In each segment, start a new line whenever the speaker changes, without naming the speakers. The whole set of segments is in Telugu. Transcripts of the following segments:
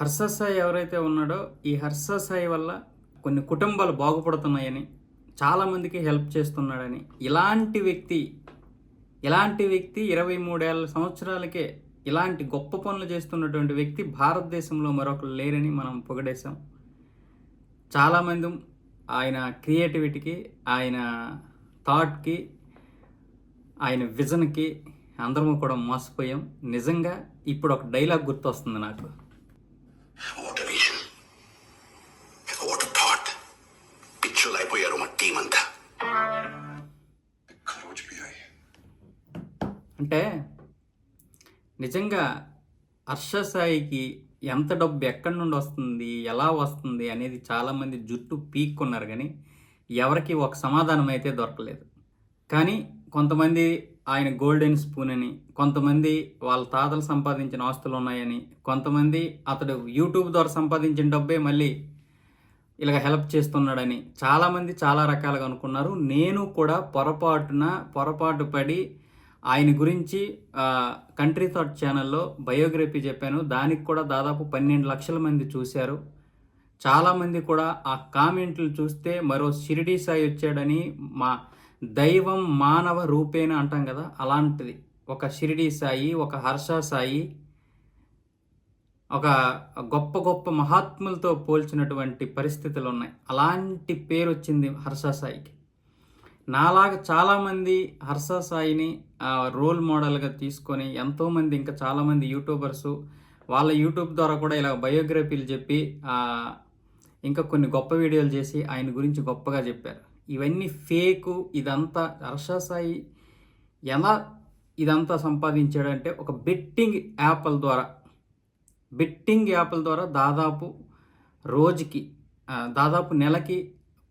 హర్షసాయి ఎవరైతే ఉన్నాడో ఈ హర్షసాయి వల్ల కొన్ని కుటుంబాలు బాగుపడుతున్నాయని చాలామందికి హెల్ప్ చేస్తున్నాడని ఇలాంటి వ్యక్తి ఇలాంటి వ్యక్తి ఇరవై మూడేళ్ళ సంవత్సరాలకే ఇలాంటి గొప్ప పనులు చేస్తున్నటువంటి వ్యక్తి భారతదేశంలో మరొకరు లేరని మనం పొగడేశాం. చాలామంది ఆయన క్రియేటివిటీకి ఆయన థాట్కి ఆయన విజన్కి అందరము కూడా మోసపోయాం. నిజంగా ఇప్పుడు ఒక డైలాగ్ గుర్తొస్తుంది నాకు.
మా టీం అంతా
అంటే నిజంగా హర్ష సాయికి ఎంత డబ్బు ఎక్కడి నుండి వస్తుంది ఎలా వస్తుంది అనేది చాలామంది జుట్టు పీక్కున్నారు కానీ ఎవరికి ఒక సమాధానం అయితే దొరకలేదు. కానీ కొంతమంది ఆయన గోల్డెన్ స్పూన్ అని కొంతమంది వాళ్ళ తాతలు సంపాదించిన ఆస్తులు ఉన్నాయని కొంతమంది అతడు యూట్యూబ్ ద్వారా సంపాదించిన డబ్బే మళ్ళీ ఇలాగ హెల్ప్ చేస్తున్నాడని చాలామంది చాలా రకాలుగా అనుకున్నారు. నేను కూడా పొరపాటున పొరపాటు పడి ఆయన గురించి కంట్రీ థాట్ ఛానల్లో బయోగ్రఫీ చెప్పాను. దానికి కూడా దాదాపు పన్నెండు లక్షల మంది చూశారు. చాలామంది కూడా ఆ కామెంట్లు చూస్తే మరో షిరిడీ సాయి వచ్చాడని మా దైవం మానవ రూపేణ అంటాం కదా అలాంటిది. ఒక షిరిడి సాయి ఒక హర్ష సాయి ఒక గొప్ప గొప్ప మహాత్ములతో పోల్చినటువంటి పరిస్థితులు ఉన్నాయి అలాంటి పేరు వచ్చింది హర్ష సాయికి. నాలాగా చాలామంది హర్ష సాయిని రోల్ మోడల్గా తీసుకొని ఎంతోమంది ఇంకా చాలామంది యూట్యూబర్సు వాళ్ళ యూట్యూబ్ ద్వారా కూడా ఇలా బయోగ్రఫీలు చెప్పి ఇంకా కొన్ని గొప్ప వీడియోలు చేసి ఆయన గురించి గొప్పగా చెప్పారు. ఇవన్నీ ఫేకు ఇదంతా హర్ష సాయి ఎలా ఇదంతా సంపాదించాడంటే ఒక బెట్టింగ్ యాప్ల ద్వారా. బెట్టింగ్ యాప్ల ద్వారా దాదాపు రోజుకి దాదాపు నెలకి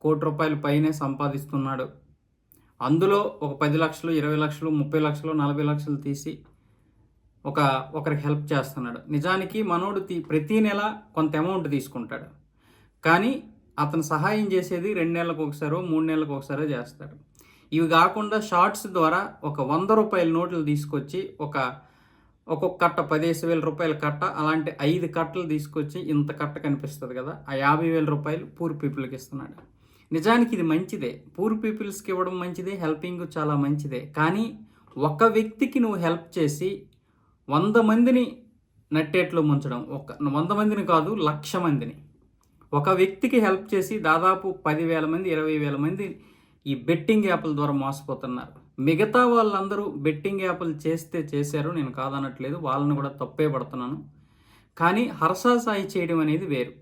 కోటి రూపాయల పైనే సంపాదిస్తున్నాడు. అందులో ఒక పది లక్షలు ఇరవై లక్షలు ముప్పై లక్షలు నలభై లక్షలు తీసి ఒక ఒకరికి హెల్ప్ చేస్తున్నాడు. నిజానికి మనోడు తీ ప్రతీ నెల కొంత అమౌంట్ తీసుకుంటాడు. కానీ అతను సహాయం చేసేది రెండు నెలలకు ఒకసారో మూడు నెలలకు ఒకసారో చేస్తాడు. ఇవి కాకుండా షార్ట్స్ ద్వారా ఒక వంద రూపాయల నోట్లు తీసుకొచ్చి ఒక ఒక్కొక్క కట్ట పదిహేను వేల రూపాయల కట్ట అలాంటి ఐదు కట్టలు తీసుకొచ్చి ఇంత కట్ట కనిపిస్తుంది కదా ఆ యాభై వేల రూపాయలు పూర్ పీపుల్కి ఇస్తున్నాడు. నిజానికి ఇది మంచిదే. పూర్ పీపుల్స్కి ఇవ్వడం మంచిదే హెల్పింగ్ చాలా మంచిదే. కానీ ఒక వ్యక్తికి నువ్వు హెల్ప్ చేసి వంద మందిని నట్టేట్లో ముంచడం ఒక వంద మందిని కాదు లక్ష మందిని. ఒక వ్యక్తికి హెల్ప్ చేసి దాదాపు పదివేల మంది ఇరవై వేల మంది ఈ బెట్టింగ్ యాప్ల ద్వారా మోసపోతున్నారు. మిగతా వాళ్ళందరూ బెట్టింగ్ యాప్లు చేస్తే చేశారు నేను కాదనట్లేదు వాళ్ళని కూడా తప్పే పడుతున్నాను. కానీ హర్ష సాయి చేయడం అనేది వేరు.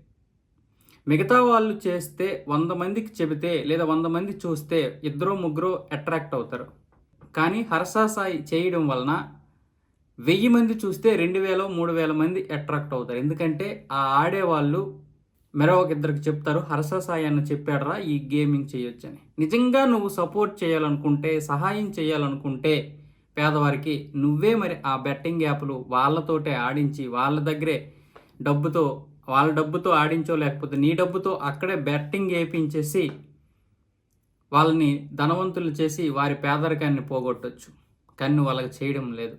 మిగతా వాళ్ళు చేస్తే వంద మందికి చెబితే లేదా వంద మంది చూస్తే ఇద్దరు ముగ్గురు అట్రాక్ట్ అవుతారు. కానీ హర్ష సాయి చేయడం వలన వెయ్యి మంది చూస్తే రెండు వేల మూడు వేల మంది అట్రాక్ట్ అవుతారు. ఎందుకంటే ఆ ఆడేవాళ్ళు మరో ఒక ఇద్దరికి చెప్తారు హర్ష సాయి అన్న చెప్పాడరా ఈ గేమింగ్ చేయొచ్చని. నిజంగా నువ్వు సపోర్ట్ చేయాలనుకుంటే సహాయం చేయాలనుకుంటే పేదవారికి నువ్వే మరి ఆ బెట్టింగ్ యాప్లు వాళ్ళతోటే ఆడించి వాళ్ళ దగ్గరే డబ్బుతో వాళ్ళ డబ్బుతో ఆడించో లేకపోతే నీ డబ్బుతో అక్కడే బెట్టింగ్ వేయించేసి వాళ్ళని ధనవంతులు చేసి వారి పేదరికాన్ని పోగొట్టచ్చు. కానీ వాళ్ళకి చేయడం లేదు.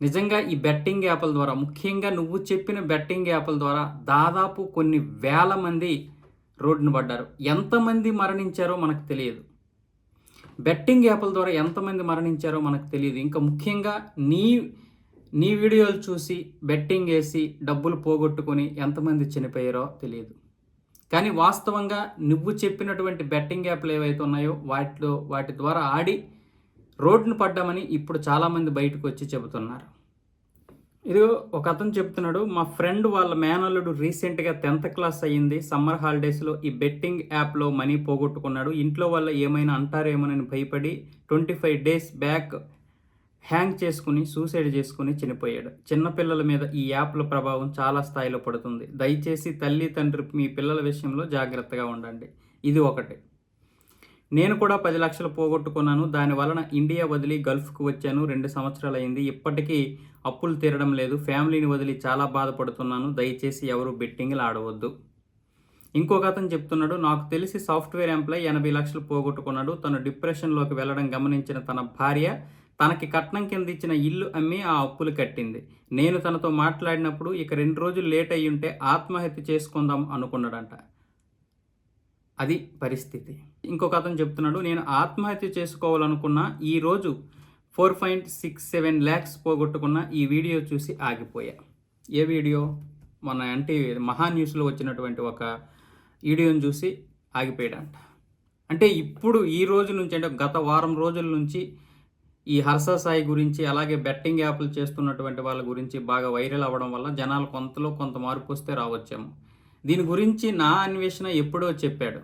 నిజంగా ఈ బెట్టింగ్ యాప్ల ద్వారా ముఖ్యంగా నువ్వు చెప్పిన బెట్టింగ్ యాప్ల ద్వారా దాదాపు కొన్ని వేల మంది రోడ్డున పడ్డారు. ఎంతమంది మరణించారో మనకు తెలియదు. బెట్టింగ్ యాప్ల ద్వారా ఎంతమంది మరణించారో మనకు తెలియదు. ఇంకా ముఖ్యంగా నీ నీ వీడియోలు చూసి బెట్టింగ్ వేసి డబ్బులు పోగొట్టుకొని ఎంతమంది చనిపోయారో తెలియదు. కానీ వాస్తవంగా నువ్వు చెప్పినటువంటి బెట్టింగ్ యాప్లు ఏవైతే ఉన్నాయో వాటిలో వాటి ద్వారా ఆడి రోడ్డును పడ్డామని ఇప్పుడు చాలామంది బయటకు వచ్చి చెబుతున్నారు. ఇదిగో ఒక అతను చెప్తున్నాడు మా ఫ్రెండ్ వాళ్ళ మేనల్లుడు రీసెంట్గా టెన్త్ క్లాస్ అయ్యింది సమ్మర్ హాలిడేస్లో ఈ బెట్టింగ్ యాప్లో మనీ పోగొట్టుకున్నాడు ఇంట్లో వల్ల ఏమైనా అంటారేమోనని భయపడి twenty five days back hang చేసుకుని సూసైడ్ చేసుకుని చనిపోయాడు. చిన్నపిల్లల మీద ఈ యాప్ల ప్రభావం చాలా స్థాయిలో పడుతుంది. దయచేసి తల్లి తండ్రి మీ పిల్లల విషయంలో జాగ్రత్తగా ఉండండి. ఇది ఒకటి. నేను కూడా పది లక్షలు పోగొట్టుకున్నాను. దాని వలన ఇండియా వదిలి గల్ఫ్కు వచ్చాను. రెండు సంవత్సరాలు అయింది ఇప్పటికీ అప్పులు తీరడం లేదు. ఫ్యామిలీని వదిలి చాలా బాధపడుతున్నాను. దయచేసి ఎవరు బెట్టింగ్లు ఆడవద్దు. ఇంకొక అతను చెప్తున్నాడు నాకు తెలిసి సాఫ్ట్వేర్ ఎంప్లాయ్ ఎనభై లక్షలు పోగొట్టుకున్నాడు. తను డిప్రెషన్లోకి వెళ్ళడం గమనించిన తన భార్య తనకి కట్నం కింద ఇచ్చిన ఇల్లు అమ్మి ఆ అప్పులు కట్టింది. నేను తనతో మాట్లాడినప్పుడు ఇక రెండు రోజులు లేట్ అయ్యి ఉంటే ఆత్మహత్య చేసుకుందాం అనుకున్నాడంట. అది పరిస్థితి. ఇంకొక అతను చెప్తున్నాడు నేను ఆత్మహత్య చేసుకోవాలనుకున్న ఈరోజు four point six seven lakhs పోగొట్టుకున్న ఈ వీడియో చూసి ఆగిపోయా. ఏ వీడియో? మన అంటే మహా న్యూస్లో వచ్చినటువంటి ఒక వీడియోని చూసి ఆగిపోయాడంట. అంటే ఇప్పుడు ఈ రోజు నుంచి అంటే గత వారం రోజుల నుంచి ఈ హర్ష సాయి గురించి అలాగే బెట్టింగ్ యాప్లు చేస్తున్నటువంటి వాళ్ళ గురించి బాగా వైరల్ అవ్వడం వల్ల జనాలు కొంతలో కొంత మార్పు వస్తే రావచ్చేమో. దీని గురించి నా అన్వేషణ ఎప్పుడో చెప్పాడు.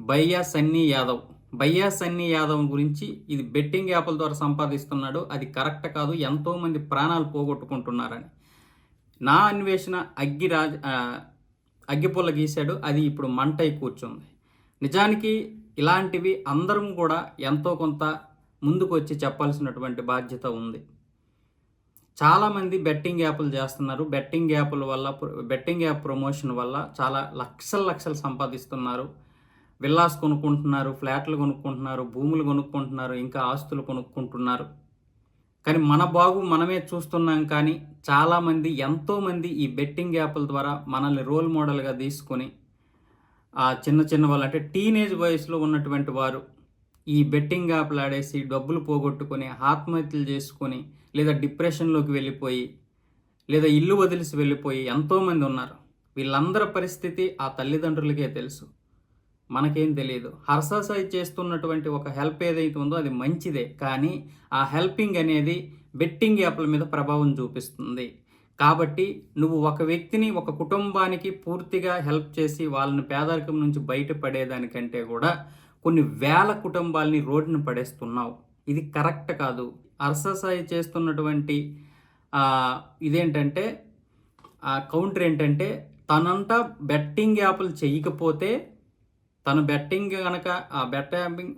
బయ్యా సన్నీ యాదవ్. బయ్యా సన్నీ యాదవ్ గురించి ఇది బెట్టింగ్ యాప్ల ద్వారా సంపాదిస్తున్నాడు. అది కరెక్ట్ కాదు. ఎంతోమంది ప్రాణాలు పోగొట్టుకుంటున్నారని. నా అన్వేషణ అగ్గి రాజ అగ్గిపుల్ల గీశాడు. అది ఇప్పుడు మంటై కూర్చుంది. నిజానికి ఇలాంటివి అందరం కూడా ఎంతో కొంత ముందుకు వచ్చి చెప్పాల్సినటువంటి బాధ్యత ఉంది. చాలామంది బెట్టింగ్ యాప్లు చేస్తున్నారు. బెట్టింగ్ యాప్ల వల్ల బెట్టింగ్ యాప్ ప్రమోషన్ వల్ల చాలా లక్షల లక్షలు సంపాదిస్తున్నారు. విల్లాస్ కొనుక్కుంటున్నారు ఫ్లాట్లు కొనుక్కుంటున్నారు భూములు కొనుక్కుంటున్నారు ఇంకా ఆస్తులు కొనుక్కుంటున్నారు. కానీ మన బాగు మనమే చూస్తున్నాం కానీ చాలామంది ఎంతోమంది ఈ బెట్టింగ్ యాప్ల ద్వారా మనల్ని రోల్ మోడల్గా తీసుకొని ఆ చిన్న చిన్న వాళ్ళు అంటే టీనేజ్ వయసులో ఉన్నటువంటి వారు ఈ బెట్టింగ్ యాప్లు ఆడేసి డబ్బులు పోగొట్టుకొని ఆత్మహత్యలు చేసుకొని లేదా డిప్రెషన్లోకి వెళ్ళిపోయి లేదా ఇల్లు వదిలిసి వెళ్ళిపోయి ఎంతోమంది ఉన్నారు. వీళ్ళందరి పరిస్థితి ఆ తల్లిదండ్రులకే తెలుసు. మనకేం తెలియదు హర్షాసాయి చేస్తున్నటువంటి ఒక హెల్ప్ ఏదైతే ఉందో అది మంచిదే. కానీ ఆ హెల్పింగ్ అనేది బెట్టింగ్ యాప్ల మీద ప్రభావం చూపిస్తుంది. కాబట్టి నువ్వు ఒక వ్యక్తిని ఒక కుటుంబానికి పూర్తిగా హెల్ప్ చేసి వాళ్ళని పేదరికం నుంచి బయటపడేదానికంటే కూడా కొన్ని వేల కుటుంబాలని రోడ్డున పడేస్తున్నావు. ఇది కరెక్ట్ కాదు. అర్ససాయి చేస్తున్నటువంటి ఇదేంటంటే ఆ కౌంటర్ ఏంటంటే తనంతా బెట్టింగ్ యాప్లు చేయకపోతే తను బెట్టింగ్ కనుక ఆ బెట్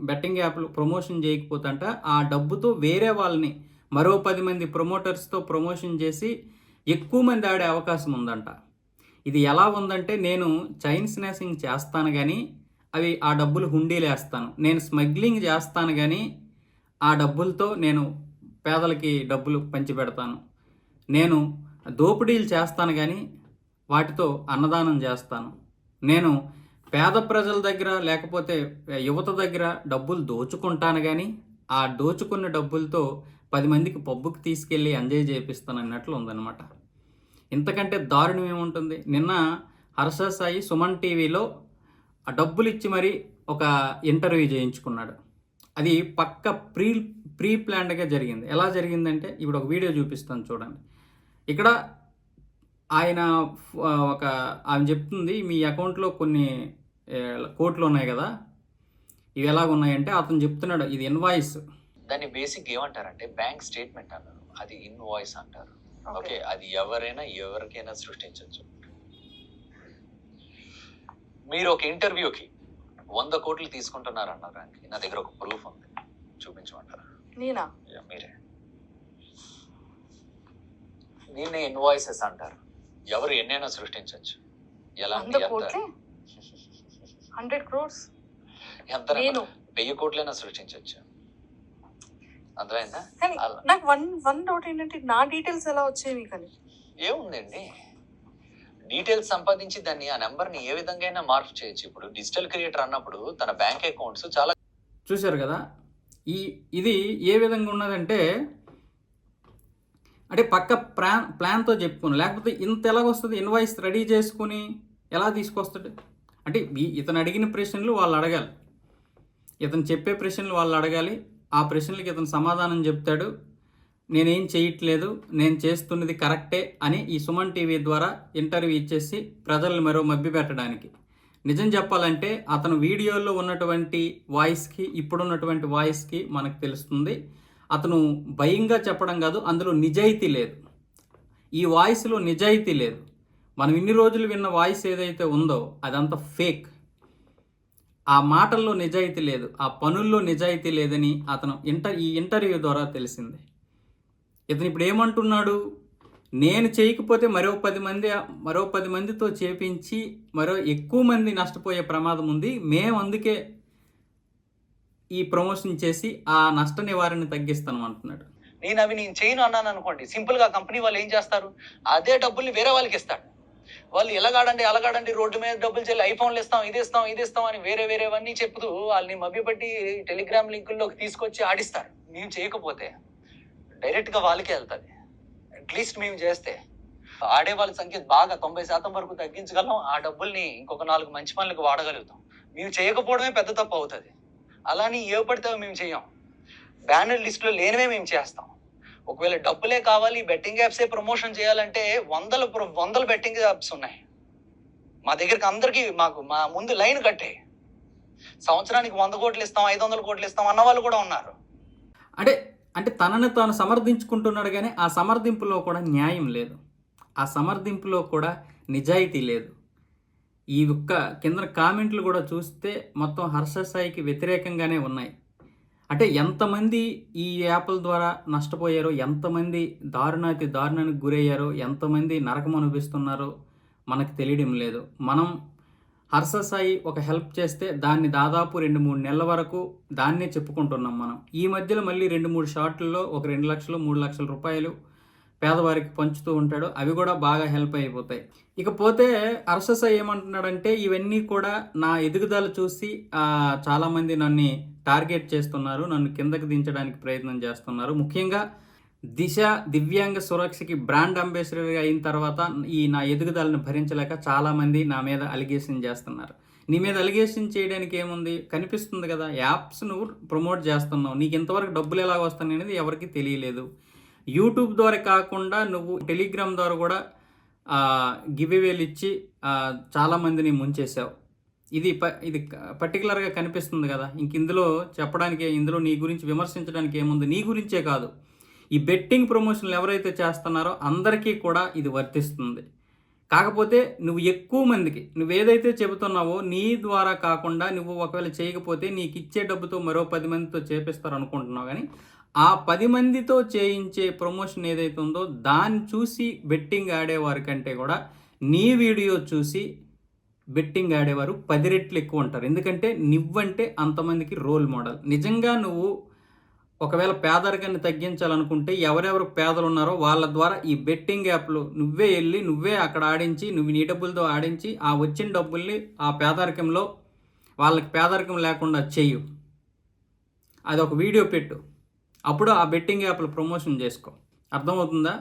బెట్టింగ్ యాప్లు ప్రమోషన్ చేయకపోతే అంట ఆ డబ్బుతో వేరే వాళ్ళని మరో పది మంది ప్రమోటర్స్తో ప్రమోషన్ చేసి ఎక్కువ మంది ఆడే అవకాశం ఉందంట. ఇది ఎలా ఉందంటే నేను చైన్ స్నాసింగ్ చేస్తాను కానీ అవి ఆ డబ్బులు హుండీలు వేస్తాను. నేను స్మగ్లింగ్ చేస్తాను కానీ ఆ డబ్బులతో నేను పేదలకి డబ్బులు పంచిపెడతాను. నేను దోపిడీలు చేస్తాను కానీ వాటితో అన్నదానం చేస్తాను. నేను పేద ప్రజల దగ్గర లేకపోతే యువత దగ్గర డబ్బులు దోచుకుంటాను కానీ ఆ దోచుకున్న డబ్బులతో పది మందికి పబ్బుకి తీసుకెళ్ళి ఎంజాయ్ చేపిస్తాను అన్నట్లు ఉందన్నమాట. ఇంతకంటే దారుణం ఏముంటుంది? నిన్న హర్ష సాయి సుమన్ టీవీలో ఆ డబ్బులు ఇచ్చి మరి ఒక ఇంటర్వ్యూ చేయించుకున్నాడు. అది పక్క ప్రీ ప్రీ ప్లాన్డ్గా జరిగింది. ఎలా జరిగిందంటే ఇప్పుడు ఒక వీడియో చూపిస్తాను చూడండి. ఇక్కడ ఆయన ఒక ఆమె చెప్తుంది మీ అకౌంట్లో కొన్ని కోట్లు ఉన్నాయి కదా ఇవి ఎలాగ ఉన్నాయంటే అతను చెప్తున్నాడు ఇది ఇన్వాయిస్.
దాన్ని బేసిక్ ఏమంటారంటే బ్యాంక్ స్టేట్మెంట్ అన్నారు. అది ఇన్వాయిస్ అంటారు. ఓకే. అది ఎవరైనా ఎవరికైనా సృష్టించవచ్చు మీరు ఒక ఇంటర్వ్యూకి వంద కోట్లు తీసుకుంటున్నారు అన్నారు ఆయనకి. నా దగ్గర ఒక ప్రూఫ్ ఉంది. చూపించమంటారా?
నేనా?
మీరే. దీన్ని ఇన్వాయిసెస్ అంటారు. ఎవరు ఎన్నైనా సృష్టించవచ్చు
కోట్లే? హండ్రెడ్ క్రోర్స్
ఎంత
నేను.
వెయ్యి కోట్లైనా సృష్టించవచ్చు అర్థమైందా?
కానీ. నాకు వన్ వన్ డౌట్ ఏంటంటే నా డీటెయిల్స్ ఎలా వచ్చాయి మీకు అని
ఏముందండి? డీటెయిల్స్ సంపాదించి దాన్ని ఆ నెంబర్ని ఏ విధంగా అయినా మార్పు చేయొచ్చు? ఇప్పుడు డిజిటల్ క్రియేటర్ అన్నప్పుడు తన బ్యాంక్ అకౌంట్స్ చాలా
చూశారు కదా? ఈ ఇది ఏ విధంగా ఉన్నదంటే అంటే పక్క ప్లాన్ ప్లాన్తో చెప్పుకుని లేకపోతే ఇంత ఎలాగొస్తుంది? ఇన్వాయిస్ రెడీ చేసుకుని ఎలా తీసుకొస్తాడు అంటే ఇతను అడిగిన ప్రశ్నలు వాళ్ళు అడగాలి. ఇతను చెప్పే ప్రశ్నలు వాళ్ళు అడగాలి. ఆ ప్రశ్నలకి ఇతను సమాధానం చెప్తాడు. నేనేం చేయట్లేదు నేను చేస్తున్నది కరెక్టే అని ఈ సుమన్ టీవీ ద్వారా ఇంటర్వ్యూ ఇచ్చేసి ప్రజలను మరో మభ్యపెట్టడానికి నిజం చెప్పాలంటే అతను వీడియోలో ఉన్నటువంటి వాయిస్కి ఇప్పుడున్నటువంటి వాయిస్కి మనకు తెలుస్తుంది. అతను భయంగా చెప్పడం కాదు అందులో నిజాయితీ లేదు. ఈ వాయిస్లో నిజాయితీ లేదు. మనం ఇన్ని రోజులు విన్న వాయిస్ ఏదైతే ఉందో అదంతా ఫేక్. ఆ మాటల్లో నిజాయితీ లేదు ఆ పనుల్లో నిజాయితీ లేదని అతను ఇంటర్ ఈ ఇంటర్వ్యూ ద్వారా తెలిసింది. ఇతను ఇప్పుడు ఏమంటున్నాడు? నేను చేయకపోతే మరో పది మంది మరో పది మందితో చేపించి మరో ఎక్కువ మంది నష్టపోయే ప్రమాదం ఉంది. మేము అందుకే ఈ ప్రమోషన్ చేసి ఆ నష్ట నివారణ తగ్గిస్తాను అంటున్నాడు
నేను అవి నేను చేయను అన్నాను అనుకోండి. సింపుల్గా కంపెనీ వాళ్ళు ఏం చేస్తారు? అదే డబ్బుల్ని వేరే వాళ్ళకి ఇస్తాడు వాళ్ళు ఎలాగాడండి అలాగాడండి రోడ్డు మీద డబ్బులు చెల్లి ఐఫోన్లు ఇస్తాం ఇది ఇస్తాం ఇది ఇస్తాం అని వేరే వేరేవన్నీ చెప్తూ వాళ్ళని మభ్యపెట్టి టెలిగ్రామ్ లింకుల్లోకి తీసుకొచ్చి ఆడిస్తారు. నేను చేయకపోతే. డైరెక్ట్గా వాళ్ళకే వెళ్తుంది. అట్లీస్ట్ మేము చేస్తే. ఆడే వాళ్ళ సంఖ్య బాగా తొంభై శాతం వరకు తగ్గించగలం ఆ డబ్బుల్ని ఇంకొక నాలుగు మంచి పనులకు వాడగలుగుతాం. మేము చేయకపోవడమే పెద్ద తప్పు అవుతుంది. అలాని ఏ పడితే మేము చేయం. బ్యానర్ లిస్ట్లో లేనివే మేము చేస్తాం. ఒకవేళ డబ్బులే కావాలి బెట్టింగ్ యాప్సే ప్రమోషన్ చేయాలంటే వందల వందల బెట్టింగ్ యాప్స్ ఉన్నాయి. మా దగ్గరికి అందరికీ మాకు మా ముందు లైన్ కట్టే. సంవత్సరానికి వంద కోట్లు ఇస్తాం ఐదు వందల కోట్లు ఇస్తాం అన్న వాళ్ళు కూడా ఉన్నారు.
అంటే అంటే తనను తాను సమర్థించుకుంటున్నాడు కానీ ఆ సమర్థింపులో కూడా న్యాయం లేదు. ఆ సమర్థింపులో కూడా నిజాయితీ లేదు. ఈ యొక్క కింద కామెంట్లు కూడా చూస్తే మొత్తం హర్ష సాయికి వ్యతిరేకంగానే ఉన్నాయి. అంటే ఎంతమంది ఈ యాప్ల ద్వారా నష్టపోయారో ఎంతమంది దారుణాతి దారుణానికి గురయ్యారో ఎంతమంది నరకం అనుభవిస్తున్నారో మనకు తెలియడం లేదు. మనం హర్ష సాయి ఒక హెల్ప్ చేస్తే దాన్ని దాదాపు రెండు మూడు నెలల వరకు దాన్నే చెప్పుకుంటున్నాం మనం. ఈ మధ్యలో మళ్ళీ రెండు మూడు షార్ట్లలో ఒక రెండు లక్షలు మూడు లక్షల రూపాయలు పేదవారికి పంచుతూ ఉంటాడు. అవి కూడా బాగా హెల్ప్ అయిపోతాయి. ఇకపోతే హర్ష సాయి ఏమంటున్నాడంటే ఇవన్నీ కూడా నా ఎదుగుదల చూసి చాలామంది నన్ను టార్గెట్ చేస్తున్నారు. నన్ను కిందకి దించడానికి ప్రయత్నం చేస్తున్నారు. ముఖ్యంగా దిశ దివ్యాంగ సురక్షకి బ్రాండ్ అంబాసిడర్గా అయిన తర్వాత ఈ నా ఎదుగుదలను భరించలేక చాలామంది నా మీద అలిగేషన్ చేస్తున్నారు. నీ మీద అలిగేషన్ చేయడానికి ఏముంది? కనిపిస్తుంది కదా యాప్స్ నువ్వు ప్రమోట్ చేస్తున్నావు. నీకు ఇంతవరకు డబ్బులు ఎలా వస్తాయి అనేది ఎవరికి తెలియలేదు. యూట్యూబ్ ద్వారా కాకుండా నువ్వు టెలిగ్రామ్ ద్వారా కూడా గివ్వేలు ఇచ్చి చాలామందిని ముంచేసావు ఇది ప ఇది పర్టికులర్గా కనిపిస్తుంది కదా. ఇంక ఇందులో చెప్పడానికి ఇందులో నీ గురించి విమర్శించడానికి ఏముంది? నీ గురించే కాదు. ఈ బెట్టింగ్ ప్రమోషన్లు ఎవరైతే చేస్తున్నారో అందరికీ కూడా ఇది వర్తిస్తుంది. కాకపోతే నువ్వు ఎక్కువ మందికి నువ్వు ఏదైతే చెబుతున్నావో నీ ద్వారా కాకుండా నువ్వు ఒకవేళ చేయకపోతే నీకు ఇచ్చే డబ్బుతో మరో పది మందితో చేపిస్తారు అనుకుంటున్నావు కానీ ఆ పది మందితో చేయించే ప్రమోషన్ ఏదైతే ఉందో దాన్ని చూసి బెట్టింగ్ ఆడేవారి కంటే కూడా నీ వీడియో చూసి బెట్టింగ్ ఆడేవారు పది రెట్లు ఎక్కువ ఉంటారు. ఎందుకంటే నువ్వంటే అంతమందికి రోల్ మోడల్ నిజంగా నువ్వు ఒకవేళ పేదరికాన్ని తగ్గించాలనుకుంటే ఎవరెవరు పేదలు ఉన్నారో వాళ్ళ ద్వారా ఈ బెట్టింగ్ యాప్లు నువ్వే వెళ్ళి నువ్వే అక్కడ ఆడించి నువ్వు నీ డబ్బులతో ఆడించి ఆ వచ్చిన డబ్బుల్ని ఆ పేదరికంలో వాళ్ళకి పేదరికం లేకుండా చెయ్యు అది ఒక వీడియో పెట్టు. అప్పుడు ఆ బెట్టింగ్ యాప్లు ప్రమోషన్ చేసుకో. అర్థమవుతుందా?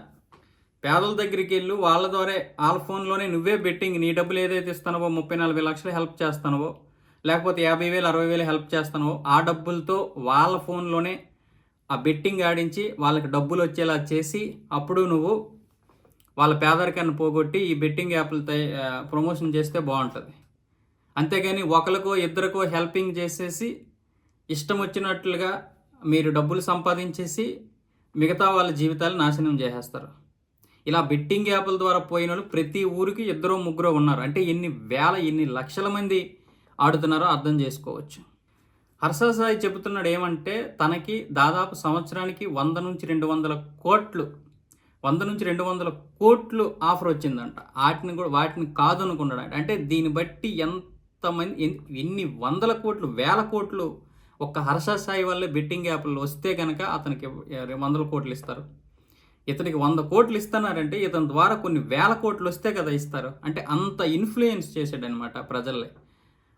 పేదల దగ్గరికి వెళ్ళు వాళ్ళ ద్వారా వాళ్ళ ఫోన్లోనే నువ్వే బెట్టింగ్ నీ డబ్బులు ఏదైతే ఇస్తానవో ముప్పై నలభై లక్షలు హెల్ప్ చేస్తానవో లేకపోతే యాభై వేలు అరవై వేలు హెల్ప్ చేస్తానవో ఆ డబ్బులతో వాళ్ళ ఫోన్లోనే ఆ బెట్టింగ్ ఆడించి వాళ్ళకి డబ్బులు వచ్చేలా చేసి అప్పుడు నువ్వు వాళ్ళ పేదరికాన్ని పోగొట్టి ఈ బెట్టింగ్ యాప్లు తయ- ప్రమోషన్ చేస్తే బాగుంటుంది. అంతేగాని ఒకరికో ఇద్దరికో హెల్పింగ్ చేసేసి ఇష్టం వచ్చినట్లుగా మీరు డబ్బులు సంపాదించేసి మిగతా వాళ్ళ జీవితాలు నాశనం చేసేస్తారు. ఇలా బెట్టింగ్ యాప్ల ద్వారా పోయిన వాళ్ళు ప్రతి ఊరికి ఇద్దరు ముగ్గురు ఉన్నారు. అంటే ఎన్ని వేల ఎన్ని లక్షల మంది ఆడుతున్నారో అర్థం చేసుకోవచ్చు. హర్ష సాయి చెబుతున్నాడు ఏమంటే తనకి దాదాపు సంవత్సరానికి వంద నుంచి రెండు వందల కోట్లు వంద నుంచి రెండు వందల కోట్లు ఆఫర్ వచ్చిందంట. వాటిని కూడా వాటిని కాదు అనుకున్నాడు అంటే దీన్ని బట్టి ఎంతమంది ఎన్ని వందల కోట్లు వేల కోట్లు ఒక్క హర్ష సాయి వల్లే బెట్టింగ్ యాప్లు వస్తే కనుక అతనికి వందల కోట్లు ఇస్తారు. ఇతనికి వంద కోట్లు ఇస్తున్నారంటే ఇతని ద్వారా కొన్ని వేల కోట్లు వస్తే కదా ఇస్తారు. అంటే అంత ఇన్ఫ్లుయెన్స్ చేశాడనమాట ప్రజల్ని.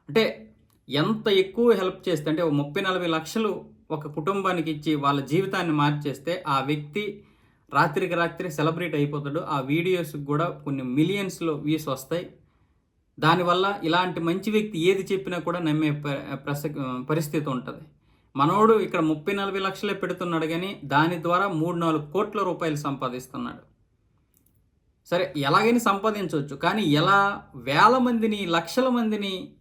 అంటే ఎంత ఎక్కువ హెల్ప్ చేస్తే అంటే ఒక ముప్పై నలభై లక్షలు ఒక కుటుంబానికి ఇచ్చి వాళ్ళ జీవితాన్ని మార్చేస్తే ఆ వ్యక్తి రాత్రికి రాత్రి సెలబ్రేట్ అయిపోతాడు. ఆ వీడియోస్కి కూడా కొన్ని మిలియన్స్లో వ్యూస్ వస్తాయి. దానివల్ల ఇలాంటి మంచి వ్యక్తి ఏది చెప్పినా కూడా నమ్మే ప్రస పరిస్థితి ఉంటుంది. మనోడు ఇక్కడ ముప్పై నలభై లక్షలే పెడుతున్నాడు కానీ దాని ద్వారా మూడు నాలుగు కోట్ల రూపాయలు సంపాదిస్తున్నాడు. సరే ఎలాగైనా సంపాదించవచ్చు. కానీ ఎలా వేల మందిని లక్షల మందిని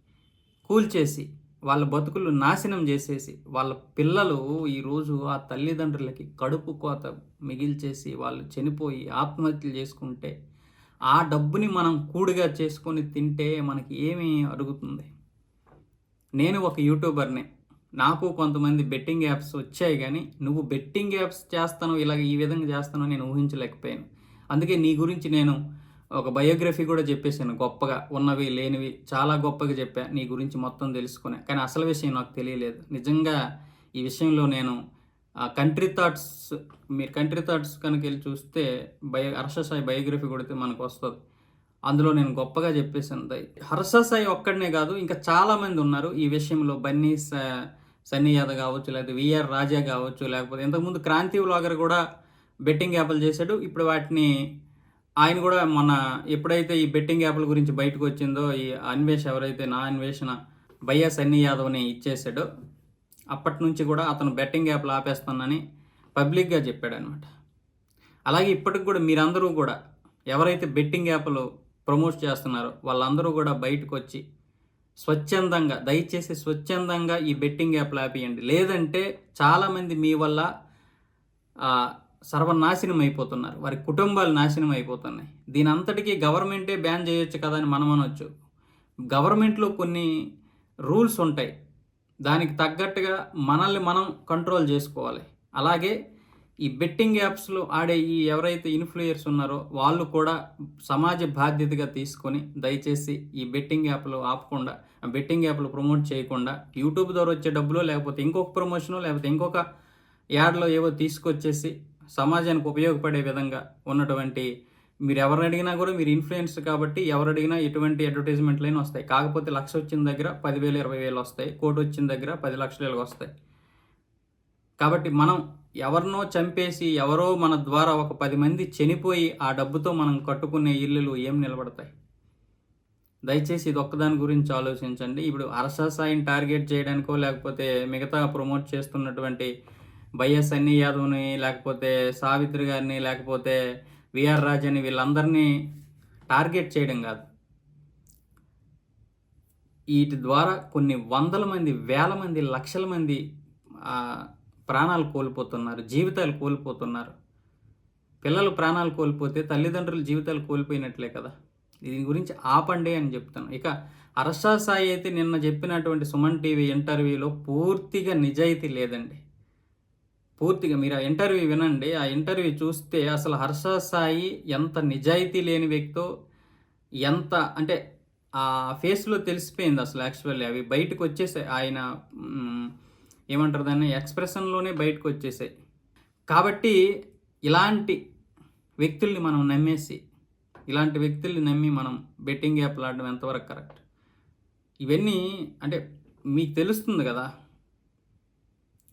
కూల్చేసి వాళ్ళ బతుకులు నాశనం చేసేసి వాళ్ళ పిల్లలు ఈరోజు ఆ తల్లిదండ్రులకి కడుపు కోత మిగిల్చేసి వాళ్ళు చనిపోయి ఆత్మహత్యలు చేసుకుంటే ఆ డబ్బుని మనం కూడిగా చేసుకొని తింటే మనకి ఏమి అరుగుతుంది? నేను ఒక యూట్యూబర్ని. నాకు కొంతమంది బెట్టింగ్ యాప్స్ వచ్చాయి కానీ నువ్వు బెట్టింగ్ యాప్స్ చేస్తాను ఇలాగ ఈ విధంగా చేస్తాను నేను ఊహించలేకపోయాను. అందుకే నీ గురించి నేను ఒక బయోగ్రఫీ కూడా చెప్పేశాను గొప్పగా ఉన్నవి లేనివి చాలా గొప్పగా చెప్పా నీ గురించి మొత్తం తెలుసుకునే. కానీ అసలు విషయం నాకు తెలియలేదు. నిజంగా ఈ విషయంలో నేను కంట్రీ థాట్స్ మీరు కంట్రీ థాట్స్ కనుక వెళ్ళి చూస్తే బయో హర్షసాయి బయోగ్రఫీ కొడితే మనకు వస్తుంది. అందులో నేను గొప్పగా చెప్పేసాను హర్షసాయి ఒక్కడనే కాదు ఇంకా చాలామంది ఉన్నారు. ఈ విషయంలో బన్నీ స- సన్నీ యాదవ్ కావచ్చు లేకపోతే విఆర్ రాజా కావచ్చు లేకపోతే ఇంతకుముందు క్రాంతి వ్లాగర్ కూడా బెట్టింగ్ యాప్లు చేశాడు. ఇప్పుడు వాటిని ఆయన కూడా మన ఎప్పుడైతే ఈ బెట్టింగ్ యాప్ల గురించి బయటకు వచ్చిందో ఈ అన్వేష్ ఎవరైతే నా అన్వేషణ భయ్యా సన్నీ యాదవ్ని ఇచ్చేసాడో అప్పటి నుంచి కూడా అతను బెట్టింగ్ యాప్లు ఆపేస్తానని పబ్లిక్గా చెప్పాడు అనమాట అలాగే ఇప్పటికి కూడా మీరందరూ కూడా ఎవరైతే బెట్టింగ్ యాప్లు ప్రమోట్ చేస్తున్నారో వాళ్ళందరూ కూడా బయటకు వచ్చి స్వచ్ఛందంగా దయచేసి స్వచ్ఛందంగా ఈ బెట్టింగ్ యాప్లు ఆపేయండి. లేదంటే చాలామంది మీ వల్ల సర్వనాశనం అయిపోతున్నారు వారి కుటుంబాలు నాశనం అయిపోతున్నాయి దీని అంతటికీ గవర్నమెంటే బ్యాన్ చేయొచ్చు కదా అని మనం అనొచ్చు గవర్నమెంట్లో కొన్ని రూల్స్ ఉంటాయి. దానికి తగ్గట్టుగా మనల్ని మనం కంట్రోల్ చేసుకోవాలి. అలాగే ఈ బెట్టింగ్ యాప్స్లో ఆడే ఈ ఎవరైతే ఇన్ఫ్లుయర్స్ ఉన్నారో వాళ్ళు కూడా సమాజ బాధ్యతగా తీసుకొని దయచేసి ఈ బెట్టింగ్ యాప్లు ఆపకుండా ఆ బెట్టింగ్ యాప్లు ప్రమోట్ చేయకుండా యూట్యూబ్ ద్వారా వచ్చే డబ్బులో లేకపోతే ఇంకొక ప్రమోషను లేకపోతే ఇంకొక యాడ్లో ఏవో తీసుకొచ్చేసి సమాజానికి ఉపయోగపడే విధంగా ఉన్నటువంటి మీరు ఎవరిని అడిగినా కూడా మీరు ఇన్ఫ్లుయెన్స్ కాబట్టి ఎవరు అడిగినా ఎటువంటి అయినా వస్తాయి. కాకపోతే లక్ష వచ్చిన దగ్గర పదివేలు ఇరవై వేలు వస్తాయి. కోటి వచ్చిన దగ్గర పది లక్షలు వస్తాయి. కాబట్టి మనం ఎవరినో చంపేసి ఎవరో మన ద్వారా ఒక పది మంది చనిపోయి ఆ డబ్బుతో మనం కట్టుకునే ఇల్లులు ఏం నిలబడతాయి? దయచేసి ఇది ఒక్కదాని గురించి ఆలోచించండి. ఇప్పుడు అరసాసాయిని టార్గెట్ చేయడానికో లేకపోతే మిగతా ప్రమోట్ చేస్తున్నటువంటి వైఎస్ సన్నీ యాదవ్ని లేకపోతే సావిత్రి గారిని లేకపోతే విఆర్ రాజని వీళ్ళందరినీ టార్గెట్ చేయడం కాదు. వీటి ద్వారా కొన్ని వందల మంది వేల మంది లక్షల మంది ప్రాణాలు కోల్పోతున్నారు జీవితాలు కోల్పోతున్నారు. పిల్లలు ప్రాణాలు కోల్పోతే తల్లిదండ్రులు జీవితాలు కోల్పోయినట్లే కదా. దీని గురించి ఆపండి అని చెప్తాను ఇక అరసా సాయి అయితే నిన్న చెప్పినటువంటి సుమన్ టీవీ ఇంటర్వ్యూలో పూర్తిగా నిజాయితీ లేదండి. పూర్తిగా మీరు ఆ ఇంటర్వ్యూ వినండి. ఆ ఇంటర్వ్యూ చూస్తే అసలు హర్ష సాయి ఎంత నిజాయితీ లేని వ్యక్తో ఎంత అంటే ఆ ఫేస్లో తెలిసిపోయింది అసలు యాక్చువల్లీ. అవి బయటకు వచ్చేసాయి. ఆయన ఏమంటారు దాన్ని? ఎక్స్ప్రెషన్లోనే బయటకు వచ్చేసాయి. కాబట్టి ఇలాంటి వ్యక్తుల్ని మనం నమ్మేసి ఇలాంటి వ్యక్తుల్ని నమ్మి మనం బెట్టింగ్ యాప్లు ఆడడం ఎంతవరకు కరెక్ట్? ఇవన్నీ అంటే మీకు తెలుస్తుంది కదా?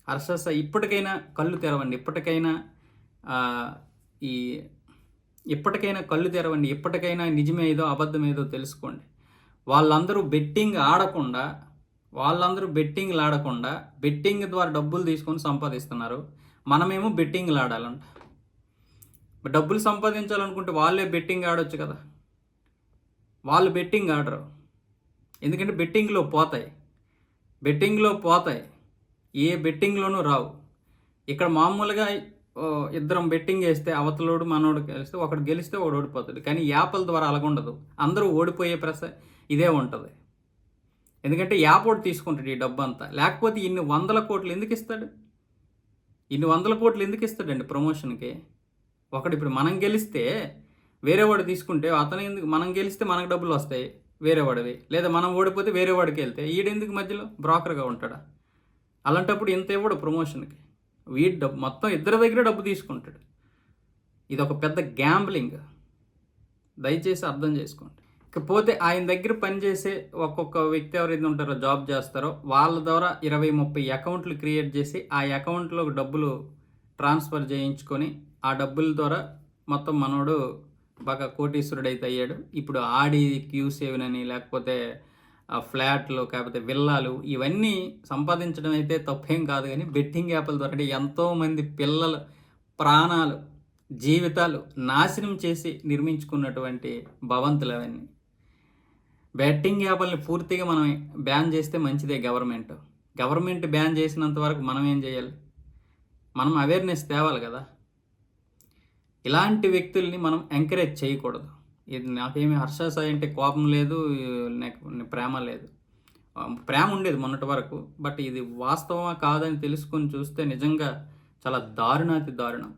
హర్షస ఇప్పటికైనా కళ్ళు తెరవండి ఇప్పటికైనా ఈ ఇప్పటికైనా కళ్ళు తెరవండి ఇప్పటికైనా నిజమేదో అబద్ధమేదో తెలుసుకోండి. వాళ్ళందరూ బెట్టింగ్ ఆడకుండా వాళ్ళందరూ బెట్టింగ్లు ఆడకుండా బెట్టింగ్ ద్వారా డబ్బులు తీసుకొని సంపాదిస్తున్నారు. మనమేమో బెట్టింగ్లు ఆడాలంట డబ్బులు సంపాదించాలనుకుంటే వాళ్ళే బెట్టింగ్ ఆడొచ్చు కదా. వాళ్ళు బెట్టింగ్ ఆడరు. ఎందుకంటే బెట్టింగ్లో పోతాయి. బెట్టింగ్లో పోతాయి. ఏ బెట్టింగ్లోనూ రావు. ఇక్కడ మామూలుగా ఓ, ఇద్దరం బెట్టింగ్ వేస్తే అవతలోడు మనోడు గెలిస్తే ఒకడు గెలిస్తే ఒకడు ఓడిపోతాడు. కానీ యాప్ల ద్వారా అలాగుండదు. అందరూ ఓడిపోయే ప్రస ఇదే ఉంటుంది. ఎందుకంటే యాప్ ఒకటి తీసుకుంటాడు ఈ డబ్బు అంతా లేకపోతే ఇన్ని వందల కోట్లు ఎందుకు ఇస్తాడు? ఇన్ని వందల కోట్లు ఎందుకు ఇస్తాడండి ప్రమోషన్కి? ఒకడు ఇప్పుడు మనం గెలిస్తే వేరే వాడు తీసుకుంటే అతను ఎందుకు మనం గెలిస్తే మనకు డబ్బులు వస్తాయి వేరే వాడివి. లేదా మనం ఓడిపోతే వేరే వాడికి వెళ్తే ఈడెందుకు మధ్యలో? బ్రోకర్గా ఉంటాడా? అలాంటప్పుడు ఇంత ఇవ్వడు ప్రమోషన్కి? వీడి డబ్బు మొత్తం ఇద్దరి దగ్గర డబ్బు తీసుకుంటాడు. ఇది ఒక పెద్ద గ్యాంబ్లింగ్. దయచేసి అర్థం చేసుకోండి. ఇకపోతే ఆయన దగ్గర పనిచేసే ఒక్కొక్క వ్యక్తి ఎవరైతే ఉంటారో జాబ్ చేస్తారో వాళ్ళ ద్వారా ఇరవై ముప్పై అకౌంట్లు క్రియేట్ చేసి ఆ అకౌంట్లో డబ్బులు ట్రాన్స్ఫర్ చేయించుకొని ఆ డబ్బుల ద్వారా మొత్తం మనోడు బాగా కోటీశ్వరుడైతే అయ్యాడు. ఇప్పుడు ఆడి క్యూ సేవన్ అని లేకపోతే ఫ్లాట్లు కాకపోతే విల్లాలు ఇవన్నీ సంపాదించడం అయితే తప్పేం కాదు కానీ బెట్టింగ్ యాప్ల ద్వారా అంటే ఎంతోమంది పిల్లల ప్రాణాలు జీవితాలు నాశనం చేసి నిర్మించుకున్నటువంటి భవంతులు అవన్నీ. బెట్టింగ్ యాప్లని పూర్తిగా మనం బ్యాన్ చేస్తే మంచిదే గవర్నమెంట్. గవర్నమెంట్ బ్యాన్ చేసినంత వరకు మనం ఏం చేయాలి? మనం అవేర్నెస్ తేవాలి కదా. ఇలాంటి వ్యక్తుల్ని మనం ఎంకరేజ్ చేయకూడదు. ఇది నాకేమి హర్షాసాయి అంటే కోపం లేదు నాకు ప్రేమ లేదు. ప్రేమ ఉండేది మొన్నటి వరకు బట్ ఇది వాస్తవమా కాదని తెలుసుకొని చూస్తే నిజంగా చాలా దారుణాతి దారుణం.